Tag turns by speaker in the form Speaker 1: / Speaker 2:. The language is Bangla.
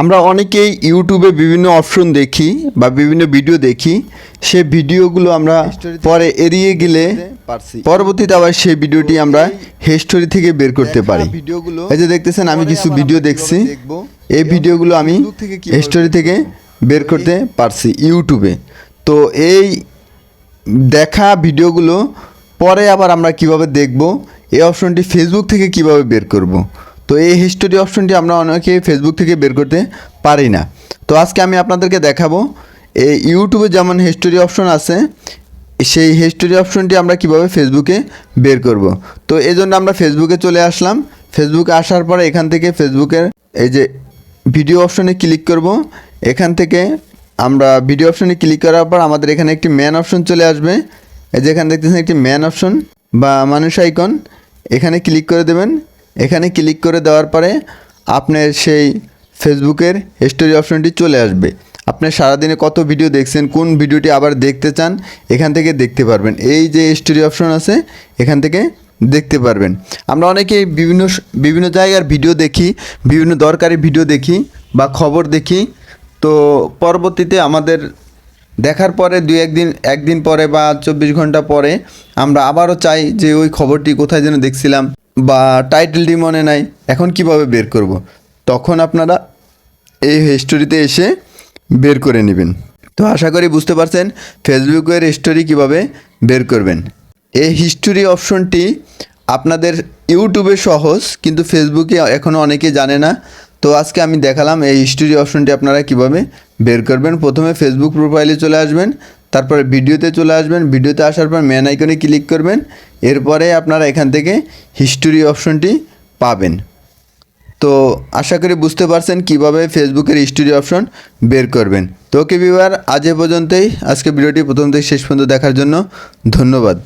Speaker 1: আমরা অনেকেই ইউটিউবে বিভিন্ন অপশন দেখি বা বিভিন্ন ভিডিও দেখি সে ভিডিওগুলো আমরা পরে এড়িয়ে গেলে পরবর্তীতে আবার সেই ভিডিওটি আমরা হিস্টোরি থেকে বের করতে পারি। এই যে দেখতেছেন আমি কিছু ভিডিও দেখছি। এই ভিডিওগুলো আমি হিস্টোরি থেকে বের করতে পারছি ইউটিউবে। তো এই দেখা ভিডিওগুলো পরে আবার আমরা কীভাবে দেখব এই অপশনটি ফেসবুক থেকে কীভাবে বের করব? তো এই হিস্টোরি অপশনটি আমরা অনেকে ফেসবুক থেকে বের করতে পারি না। তো আজকে আমি আপনাদেরকে দেখাবো, এই ইউটিউবে যেমন হিস্টোরি অপশন আছে, সেই হিস্টোরি অপশনটি আমরা কীভাবে ফেসবুকে বের করব। তো এই জন্য আমরা ফেসবুকে চলে আসলাম। ফেসবুকে আসার পরে এখান থেকে ফেসবুকের এই যে ভিডিও অপশনে ক্লিক করব। এখান থেকে আমরা ভিডিও অপশনে ক্লিক করার পর আমাদের এখানে একটি ম্যান অপশন চলে আসবে। এই যে এখানে দেখতেছেন একটি ম্যান অপশন বা মানুষ আইকন এখানে ক্লিক করে দেবেন। এখানে ক্লিক করে দেওয়ার পরে আপনার সেই ফেসবুকের হিস্টোরি অপশনটি চলে আসবে। আপনি সারাদিনে কত ভিডিও দেখছেন, কোন ভিডিওটি আবার দেখতে চান, এখান থেকে দেখতে পারবেন। এই যে হিস্টোরি অপশন আছে, এখান থেকে দেখতে পারবেন। আমরা অনেকে বিভিন্ন বিভিন্ন জায়গার ভিডিও দেখি, বিভিন্ন দরকারি ভিডিও দেখি বা খবর দেখি। তো পরবর্তীতে আমাদের দেখার পরে দুই একদিন একদিন পরে বা চব্বিশ ঘণ্টা পরে আমরা আবারও চাই যে ওই খবরটি কোথায় যেন দেখছিলাম। বা টাইটেলটি মনে নাই, এখন কীভাবে বের করব। তখন আপনারা এই হিস্টোরিতে এসে বের করে নেবেন। তো আশা করি বুঝতে পারছেন ফেসবুকের হিস্টোরি কীভাবে বের করবেন। এই হিস্টোরি অপশনটি আপনাদের ইউটিউবে সহজ, কিন্তু ফেসবুকে এখনও অনেকে জানে না। তো আজকে আমি দেখালাম এই হিস্টোরি অপশনটি আপনারা কীভাবে বের করবেন। প্রথমে ফেসবুক প্রোফাইলে চলে আসবেন, তারপরে ভিডিওতে চলে আসবেন। ভিডিওতে আসার পর ম্যান আইকনে ক্লিক করবেন। এরপরে আপনারা এখান থেকে হিস্টোরি অপশনটি পাবেন। তো আশা করি বুঝতে পারছেন কীভাবে ফেসবুকের হিস্টোরি অপশন বের করবেন। তো ওকে বিবার আজ এ পর্যন্তই। আজকে ভিডিওটি প্রথম থেকে শেষ পর্যন্ত দেখার জন্য ধন্যবাদ।